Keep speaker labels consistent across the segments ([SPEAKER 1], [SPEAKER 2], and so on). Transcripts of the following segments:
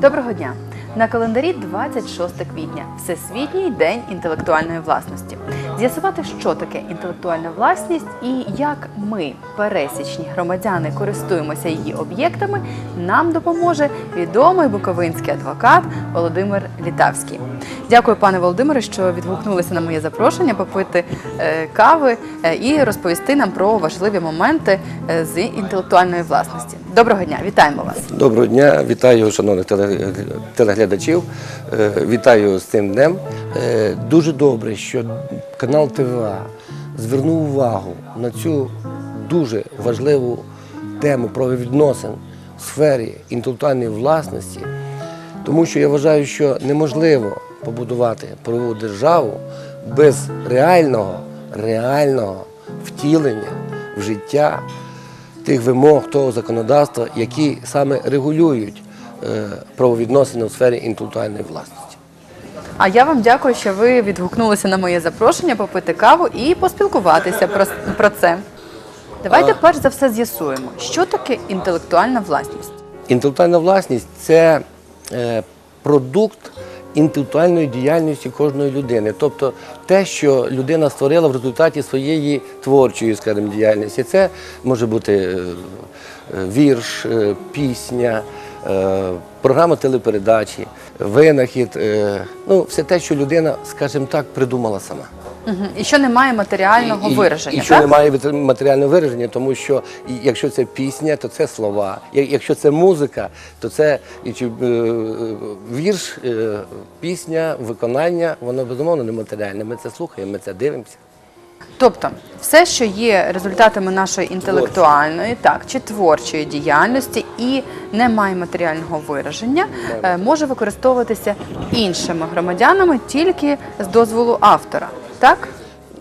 [SPEAKER 1] Доброго дня! На календарі 26 квітня Всесвітній день інтелектуальної власності. З'ясувати, що таке інтелектуальна власність і як ми, пересічні громадяни, користуємося її об'єктами, нам допоможе відомий буковинський адвокат Володимир Літавський. Дякую, пане Володимире, що відгукнулися на моє запрошення попити е, кави е, і розповісти нам про важливі моменти е, з інтелектуальної власності. Доброго дня, вітаємо вас!
[SPEAKER 2] Доброго дня, вітаю шановних теле- телеглядачів. Е, Вітаю з цим днем. Е, Дуже добре, що канал ТВА звернув увагу на цю дуже важливу тему правовідносин в сфері інтелектуальної власності, тому що я вважаю, що неможливо побудувати правову державу без реального, реального втілення в життя тих вимог того законодавства, які саме регулюють е, правовідносини у сфері інтелектуальної власності.
[SPEAKER 1] А я вам дякую, що ви відгукнулися на моє запрошення попити каву і поспілкуватися про, про це. Давайте перш за все з'ясуємо, що таке інтелектуальна власність.
[SPEAKER 2] Інтелектуальна власність це е, продукт інтелектуальної діяльності кожної людини, тобто те, що людина створила в результаті своєї творчої, скажімо, діяльності. Це може бути е, е, вірш, е, пісня, програма телепередачі, винахід, ну все те, що людина, скажімо так, придумала сама.
[SPEAKER 1] І що немає матеріального
[SPEAKER 2] І- і-
[SPEAKER 1] вираження,
[SPEAKER 2] І що
[SPEAKER 1] так?
[SPEAKER 2] немає матеріального вираження, тому що якщо це пісня, то це слова. Якщо це музика, то це і чи, е, е, вірш, е, пісня, виконання, воно безумовно нематеріальне. Ми це слухаємо, ми це дивимося.
[SPEAKER 1] Тобто, все, що є результатами нашої інтелектуальної, так чи творчої діяльності і не має матеріального вираження, може використовуватися іншими громадянами тільки з дозволу автора. Так?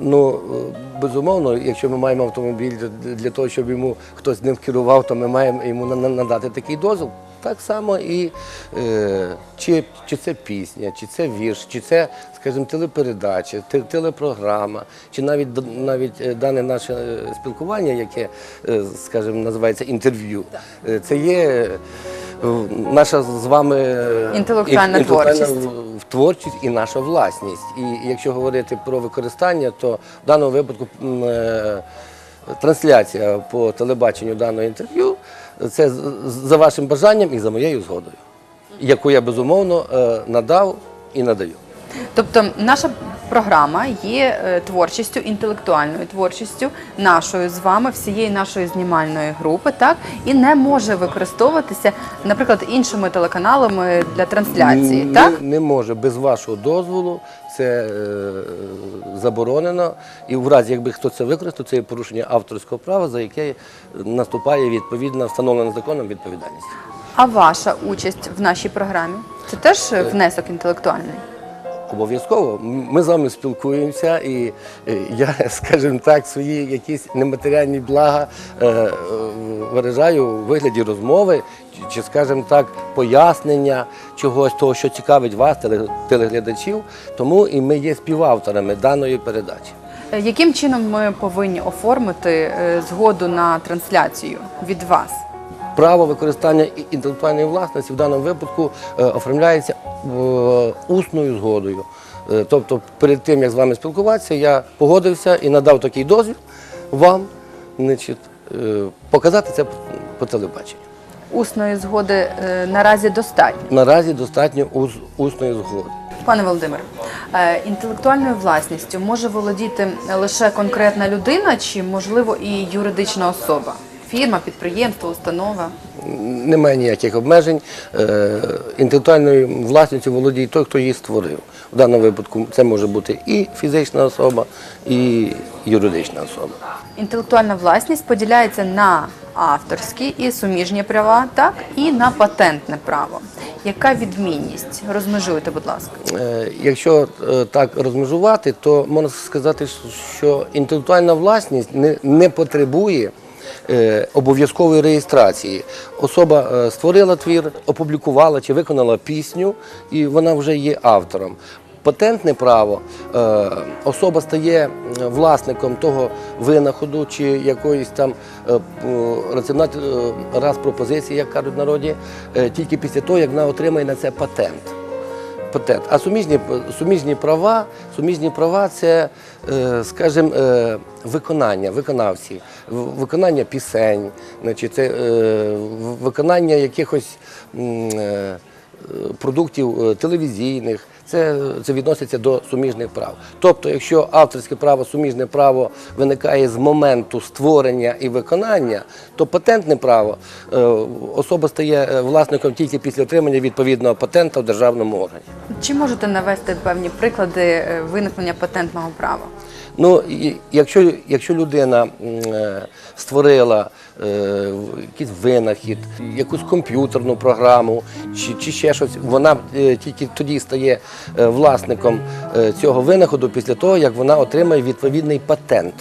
[SPEAKER 2] Ну, е, безумовно, якщо ми маємо автомобіль для- того, щоб йому хтось ним керував, то ми маємо йому на- на- надати такий дозвіл. Так само і е, чи, чи це пісня, чи це вірш, чи це, скажімо, телепередача, телепрограма, чи навіть навіть е, дане наше е, спілкування, яке, скажімо, називається інтерв'ю, це є наша з вами е,
[SPEAKER 1] Інтелектуальна
[SPEAKER 2] ін-
[SPEAKER 1] творчість.
[SPEAKER 2] творчість і наша власність. І якщо говорити про використання, то в даному випадку е, трансляція по телебаченню даного інтерв'ю це за вашим бажанням і за моєю згодою, яку я безумовно е, надав і надаю.
[SPEAKER 1] Тобто наша програма є е, творчістю, інтелектуальною творчістю нашою з вами, всієї нашої знімальної групи, так і не може використовуватися, наприклад, іншими телеканалами для трансляції.
[SPEAKER 2] Не,
[SPEAKER 1] Так
[SPEAKER 2] не може без вашого дозволу, це е, заборонено. І в разі, якби хто це використав, це є порушення авторського права, за яке наступає відповідна встановлена законом відповідальність.
[SPEAKER 1] а ваша участь в нашій програмі це теж е, внесок інтелектуальний.
[SPEAKER 2] Обов'язково. Ми з вами спілкуємося, і е, я, скажімо так, свої якісь нематеріальні блага е, е, виражаю у вигляді розмови, чи- скажімо так, пояснення чогось того, що цікавить вас, теле- телеглядачів. Тому і ми є співавторами даної передачі.
[SPEAKER 1] Яким чином ми повинні оформити згоду на трансляцію від вас?
[SPEAKER 2] Право використання інтелектуальної власності в даному випадку оформляється усною згодою. Е, Тобто, перед тим як з вами спілкуватися, я погодився і надав такий дозвіл вам значить, е, показати це по- телебаченню.
[SPEAKER 1] Усної згоди е, наразі достатньо.
[SPEAKER 2] Наразі достатньо ус- усної згоди.
[SPEAKER 1] Пане Володимире, е, інтелектуальною власністю може володіти лише конкретна людина, чи можливо і юридична особа? Фірма, підприємство, установа.
[SPEAKER 2] Немає ніяких обмежень. Е, Інтелектуальною власністю володіє той, хто її створив. В даному випадку це може бути і фізична особа, і юридична особа.
[SPEAKER 1] Інтелектуальна власність поділяється на авторські і суміжні права, так і на патентне право. Яка відмінність? Розмежуйте, будь ласка.
[SPEAKER 2] Е, Якщо е, так розмежувати, то можна сказати, що інтелектуальна власність не, не потребує обов'язкової реєстрації. Особа е, створила твір, опублікувала чи виконала пісню, і вона вже є автором. патентне право е, особа стає е, власником того винаходу чи якоїсь там е, е, раз пропозиції, як кажуть народі, е, тільки після того, як вона отримає на це патент. Патент. А суміжні, суміжні права, суміжні права це, е, скажімо, е, виконання, виконавці, виконання пісень, значить, це е, виконання якихось продуктів телевізійних. Це, це відноситься до суміжних прав. Тобто, якщо авторське право, суміжне право виникає з моменту створення і виконання, то патентне право е, особа стає е, власником тільки після отримання відповідного патента в державному органі.
[SPEAKER 1] Чи можете навести певні приклади е, виникнення патентного права?
[SPEAKER 2] Ну, якщо, якщо людина створила якийсь винахід, якусь комп'ютерну програму чи, чи ще щось, вона е, тільки тоді стає е, власником е, цього винаходу після того, як вона отримає відповідний патент.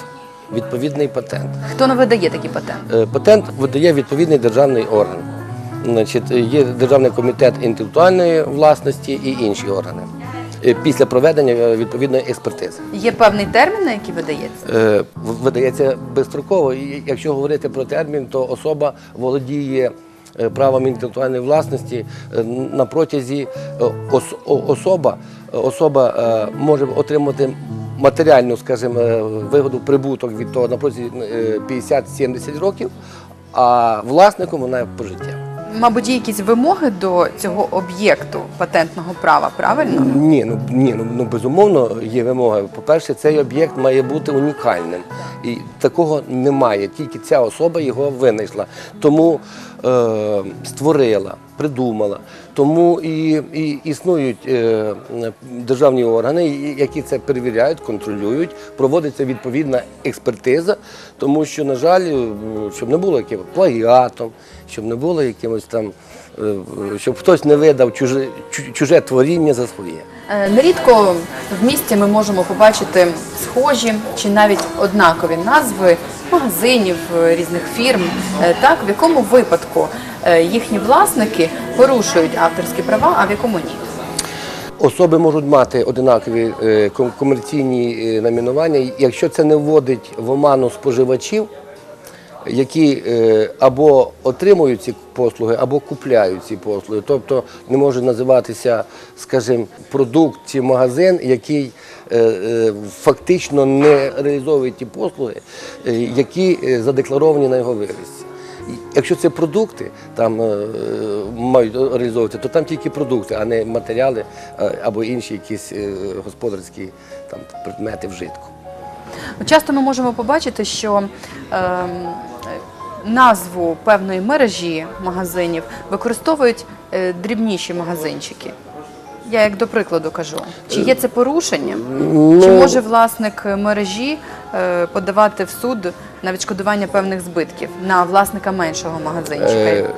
[SPEAKER 2] Відповідний патент.
[SPEAKER 1] Хто не видає такі патенти?
[SPEAKER 2] Е, Патент видає відповідний державний орган. Значить, є Державний комітет інтелектуальної власності і інші органи е, після проведення е, відповідної експертизи.
[SPEAKER 1] Є певний термін, на який видається?
[SPEAKER 2] Е, видається безстроково. І якщо говорити про термін, то особа володіє е, правом інтелектуальної власності е, на протязі е, ос- особа, особа е, може отримати матеріальну, скажімо, е, вигоду, прибуток від того на протязі е, 50-70 років, а власником вона пожиття.
[SPEAKER 1] Мабуть, є якісь вимоги до цього об'єкту патентного права, правильно?
[SPEAKER 2] Ні, ну ні, ну, ну безумовно є вимоги. По-перше, цей об'єкт має бути унікальним. І такого немає. Тільки ця особа його винайшла. Тому е, створила, придумала. Тому і, і існують е, державні органи, які це перевіряють, контролюють, проводиться відповідна експертиза, тому що, на жаль, е, щоб не було якимось плагіатом, щоб не було якимось там, щоб хтось не видав чуже, чуже творіння за своє.
[SPEAKER 1] Е, Нерідко в місті ми можемо побачити схожі чи навіть однакові назви магазинів е, різних фірм. Е, Так, в якому випадку е, їхні власники порушують авторські права, а в якому ні?
[SPEAKER 2] Особи можуть мати одинакові е, комерційні е, номінування, якщо це не вводить в оману споживачів, які е, або отримують ці послуги, або купляють ці послуги. Тобто не може називатися, скажімо, продукт чи магазин, який е, е, фактично не реалізовує ті послуги, які задекларовані на його вивісці. Якщо це продукти там мають реалізовувати, то там тільки продукти, а не матеріали або інші якісь господарські там предмети вжитку.
[SPEAKER 1] Часто ми можемо побачити, що ем, назву певної мережі магазинів використовують е, дрібніші магазинчики. Я як до прикладу кажу, чи є це порушення? Чи
[SPEAKER 2] Ну,
[SPEAKER 1] може власник мережі е, подавати в суд на відшкодування певних збитків на власника меншого магазинчика?
[SPEAKER 2] Е,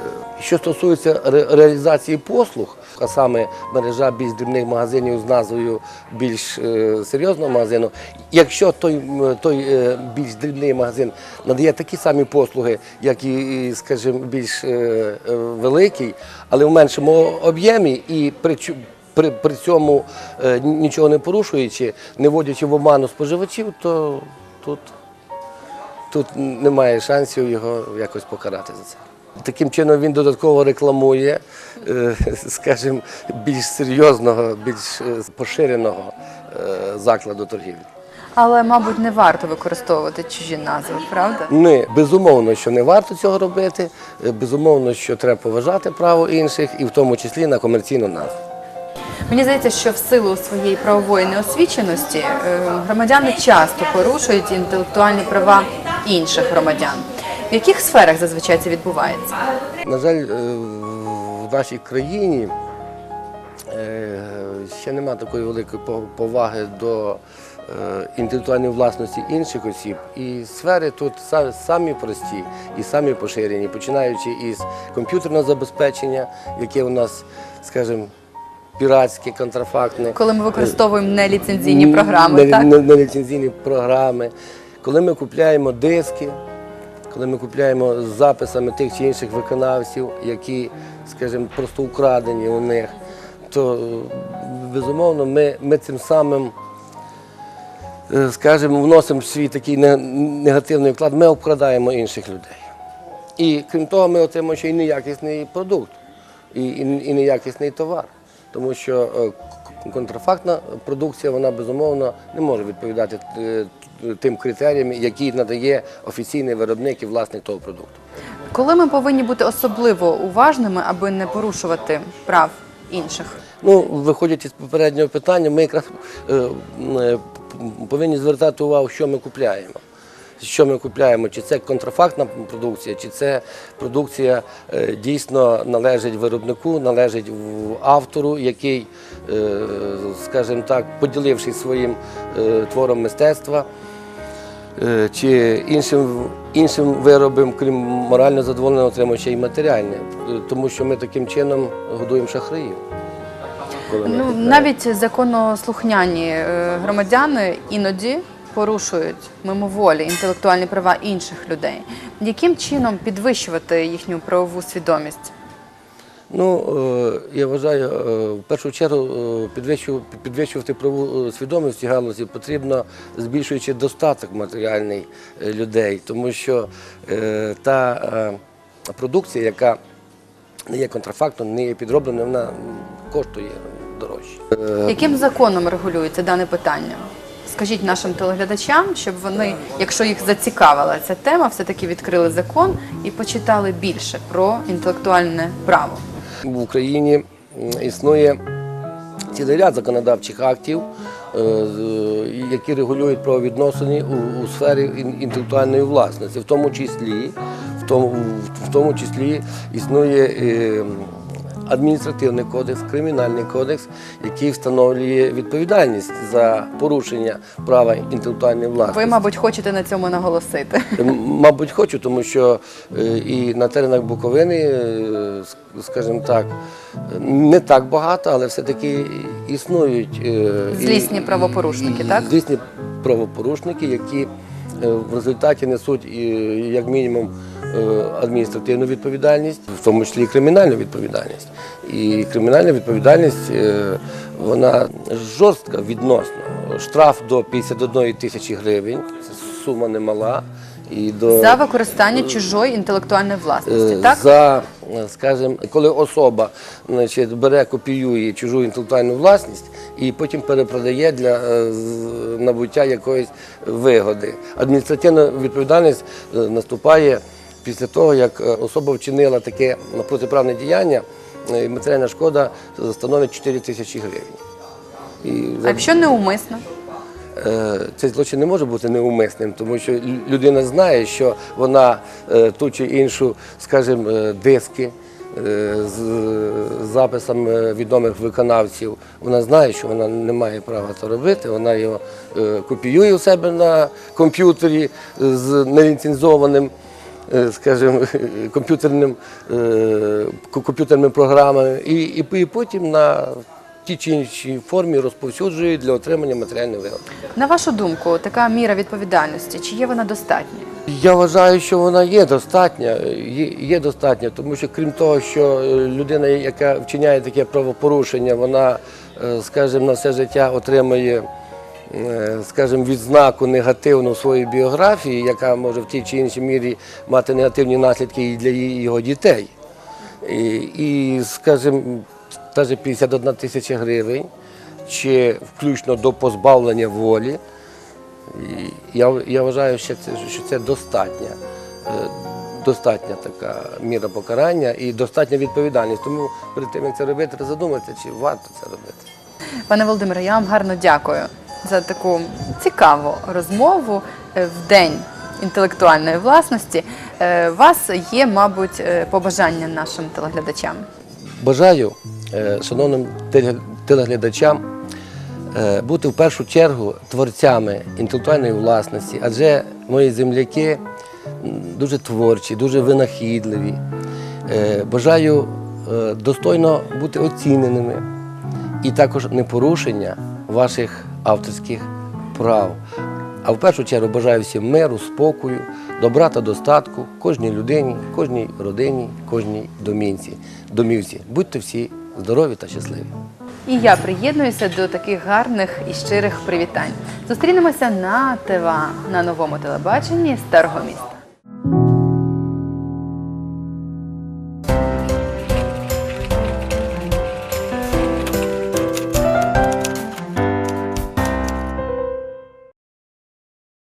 [SPEAKER 2] Що стосується ре- реалізації послуг, а саме мережа більш дрібних магазинів з назвою більш е, серйозного магазину, якщо той, той е, більш дрібний магазин надає такі самі послуги, як і, скажімо, більш е, великий, але в меншому об'ємі і при, при, при цьому нічого не порушуючи, не вводячи в оману споживачів, то тут тут немає шансів його якось покарати за це. Таким чином він додатково рекламує, е, скажімо, більш серйозного, більш е, поширеного е, закладу торгівлі.
[SPEAKER 1] Але, мабуть, не варто використовувати чужі назви, правда?
[SPEAKER 2] Ми безумовно, що не варто цього робити, безумовно, що треба поважати право інших, і в тому числі на комерційну назву.
[SPEAKER 1] Мені здається, що в силу своєї правової неосвіченості громадяни часто порушують інтелектуальні права інших громадян. В яких сферах зазвичай це відбувається?
[SPEAKER 2] На жаль, е, в нашій країні е, ще нема такої великої поваги до е, інтелектуальної власності інших осіб. І сфери тут самі прості і самі поширені, починаючи із комп'ютерного забезпечення, яке у нас, скажімо, піратське, контрафактне.
[SPEAKER 1] Коли ми використовуємо неліцензійні програми,
[SPEAKER 2] не,
[SPEAKER 1] так?
[SPEAKER 2] не, не ліцензійні програми, коли ми купляємо диски, коли ми купляємо з записами тих чи інших виконавців, які, скажімо, просто украдені у них, то безумовно, ми, ми цим самим, е, скажімо, вносимо в свій такий негативний вклад, ми обкрадаємо інших людей. І крім того, ми отримуємо ще й неякісний продукт, і, і, і неякісний товар. Тому що е, контрафактна продукція, вона безумовно не може відповідати е, тим критеріям, які надає офіційний виробник і власник того продукту.
[SPEAKER 1] Коли ми повинні бути особливо уважними, аби не порушувати прав інших?
[SPEAKER 2] Ну, виходячи з попереднього питання, ми якраз е, е, повинні звертати увагу, що ми купляємо. Що ми купляємо, чи це контрафактна продукція, чи це продукція е, дійсно належить виробнику, належить автору, який, е, скажімо так, поділившись своїм е, твором мистецтва, чи іншим, іншим виробом, крім морально задоволення, отримує ще й матеріальне. Тому що ми таким чином годуємо шахраїв.
[SPEAKER 1] Ну навіть законослухняні громадяни іноді порушують мимоволі інтелектуальні права інших людей. Яким чином підвищувати їхню правову свідомість?
[SPEAKER 2] Ну, е, я вважаю, е, в першу чергу е, підвищувати праву е, свідомість цій галузі потрібно збільшуючи достаток матеріальний людей, тому що та продукція, яка не є контрафактом, не є підробленою, вона коштує дорожче.
[SPEAKER 1] Яким законом регулюється дане питання? Скажіть нашим телеглядачам, щоб вони, якщо їх зацікавила ця тема, все-таки відкрили закон і почитали більше про інтелектуальне право.
[SPEAKER 2] В Україні існує цілий ряд законодавчих актів, е, які регулюють правовідносини у, сфері ін- інтелектуальної власності, в тому числі, в тому, в тому числі існує е, адміністративний кодекс, кримінальний кодекс, який встановлює відповідальність за порушення права інтелектуальної власності.
[SPEAKER 1] Ви, мабуть, хочете на цьому наголосити.
[SPEAKER 2] Мабуть, хочу, тому що е, і на теренах Буковини, е, скажімо так, не так багато, але все-таки існують е,
[SPEAKER 1] Злісні правопорушники,
[SPEAKER 2] і-
[SPEAKER 1] так?
[SPEAKER 2] Злісні правопорушники, які в результаті несуть як мінімум адміністративну відповідальність, в тому числі і кримінальну відповідальність. І кримінальна відповідальність е, вона жорстка відносно. Штраф до 51 тисячі гривень, це сума немала. І до
[SPEAKER 1] За використання чужої інтелектуальної власності,
[SPEAKER 2] Е,
[SPEAKER 1] так?
[SPEAKER 2] За, е, скажімо, коли особа значить, бере, копіює чужу інтелектуальну власність і потім перепродає для е, набуття якоїсь вигоди. Адміністративна відповідальність е, наступає після того, як е, особа вчинила таке протиправне діяння, е, матеріальна шкода становить 4 тисячі гривень. І
[SPEAKER 1] А якщо неумисно?
[SPEAKER 2] Е, цей злочин не може бути неумисним, тому що людина знає, що вона е, ту чи іншу, скажімо, е, диски е, з записами відомих виконавців, вона знає, що вона не має права це робити, вона його е, копіює у себе на комп'ютері з неліцензованим. Е, Скажімо, комп'ютерним, е, комп'ютерними програмами, і, і, і потім на тій чи іншій формі розповсюджують для отримання матеріальної вигоди.
[SPEAKER 1] На вашу думку, така міра відповідальності, чи є вона достатня?
[SPEAKER 2] Я вважаю, що вона є достатня, є, є достатня, тому що крім того, що е, людина, яка вчиняє таке правопорушення, вона, скажімо, на все життя отримує, скажімо, відзнаку негативну в своїй біографії, яка може в тій чи іншій мірі мати негативні наслідки і для його дітей. І, і скажімо, навіть 51 тисяча гривень, чи включно до позбавлення волі. Я, я вважаю, що це, що це достатня, е, достатня така міра покарання і достатня відповідальність. Тому перед тим, як це робити, треба задуматися, чи варто це робити.
[SPEAKER 1] Пане Володимире, я вам гарно дякую за таку цікаву розмову е, в день інтелектуальної власності. Е, У вас є, мабуть, е, побажання нашим телеглядачам.
[SPEAKER 2] Бажаю шановним телеглядачам бути в першу чергу творцями інтелектуальної власності, адже мої земляки дуже творчі, дуже винахідливі. Бажаю достойно бути оціненими і також непорушення ваших авторських прав. А в першу чергу бажаю всім миру, спокою, добра та достатку кожній людині, кожній родині, кожній домінці, домівці. Будьте всі здорові та щасливі.
[SPEAKER 1] І я приєднуюся до таких гарних і щирих привітань. Зустрінемося на ТВА на новому телебаченні Старого міста.